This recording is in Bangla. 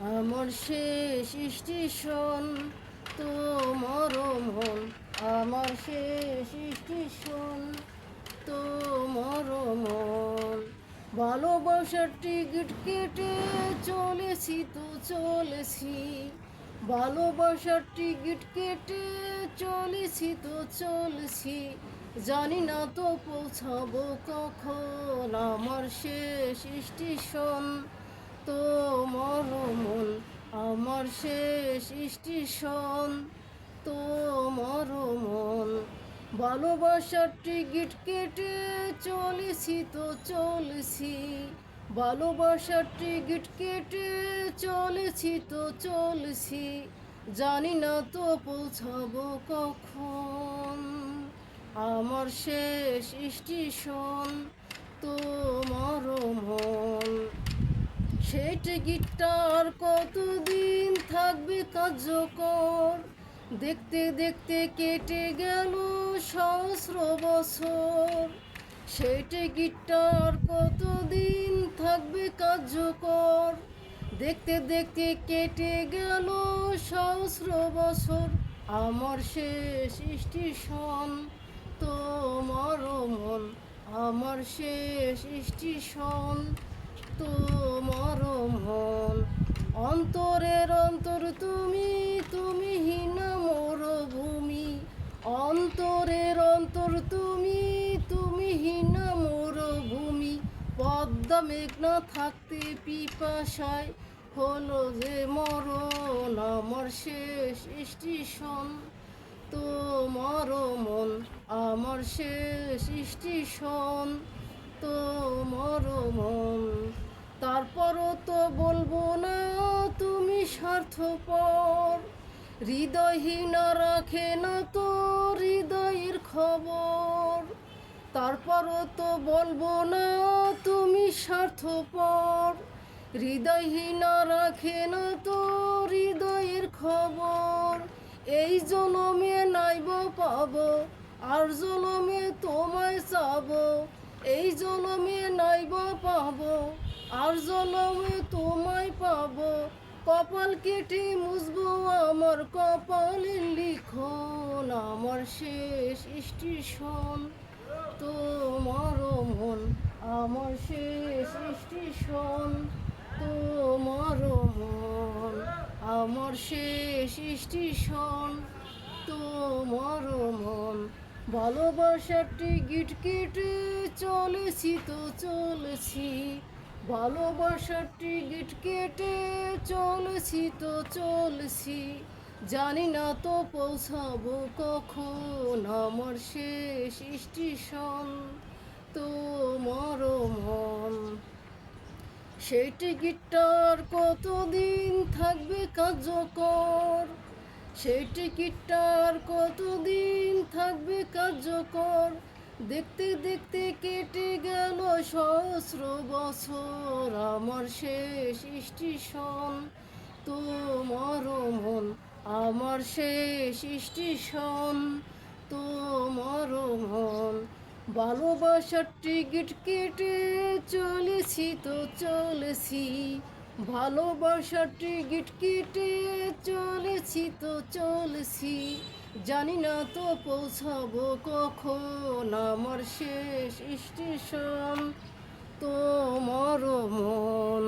আমার শেষ স্টেশন, তোমার মন। আমার শেষ স্টেশন, তোমার মন। ভালোবাসার টিকিট কেটে চলেছি তো চলেছি। ভালোবাসার টিকিট কেটে চলেছি তো চলেছি। জানি না তো পৌঁছাবো কখন। আমার শেষ স্টেশন তোমার মন আমার শেষ স্টেশন তোমার মন ভালোবাসার টিকিট কেটে চলেছি তো চলেছি। ভালোবাসার টিকিট কেটে চলেছি তো চলেছি, জানি না তো পৌঁছাবো কখন। আমার শেষ স্টেশন তোমার মন সেই টিকিটটার কতদিন থাকবে কার্যকর দেখতে দেখতে কেটে গেল সহস্র বছর। সেই টিকিটটার কতদিন থাকবে কার্যকর দেখতে দেখতে কেটে গেল সহস্র বছর। আমার শেষ স্টেশন তোমার মন। আমার শেষ স্টেশন তোমার অন্তরের অন্তর তুমি তুমি হীন মোর ভূমি অন্তরের অন্তর তুমি তুমি হীন মোর ভূমি পদ্মা মেঘনা থাকতে পিপাসায় হলো যে মরণ, আমার শেষ স্টেশন। তোমার মন, আমার শেষ স্টেশন। তোমার মন, তারপরও তো বলব না। স্বার্থপর হৃদয়হীন রাখে না তো হৃদয়ের খবর। তারপরও তো বলব না তুমি স্বার্থপর। হৃদয়হীন রাখে না তো হৃদয়ের খবর। এই জনমে নাইব পাব, আর জনমে তোমায় চাব। এই জনমে নাইব পাব, আর জনমে তোমায় পাবো। কপাল কেটে মুছবো আমার কপালে, লিখন আমার শেষ স্টেশন। তোমার মন আমার শেষ স্টেশন। তোমার মন আমার শেষ স্টেশন। তোমার মন ভালোবাসাটি গিট কেটে চলেছি তো চলেছি। ভালোবাসার টিকিট কেটে চলছি তো চলছি। জানি না তো পৌঁছাবো কখন আমার শেষ স্টেশন, তোমার মন। সেই টিকিটটার কতদিন থাকবে কার্যকর? সেই টিকিটটার কতদিন থাকবে কার্যকর? দেখতে দেখতে কেটে গেল সহস্র বছর আমার শেষ স্টেশন। তোমার মন, আমার শেষ স্টেশন। তোমার মন, ভালোবাসার টিকিট কেটে চলেছি তো চলেছি। ভালোবাসার টিকিট কেটে চলেছি তো চলেছি। জানি না তো পৌঁছাবো কখন আমার শেষ স্টেশন। তোমার মন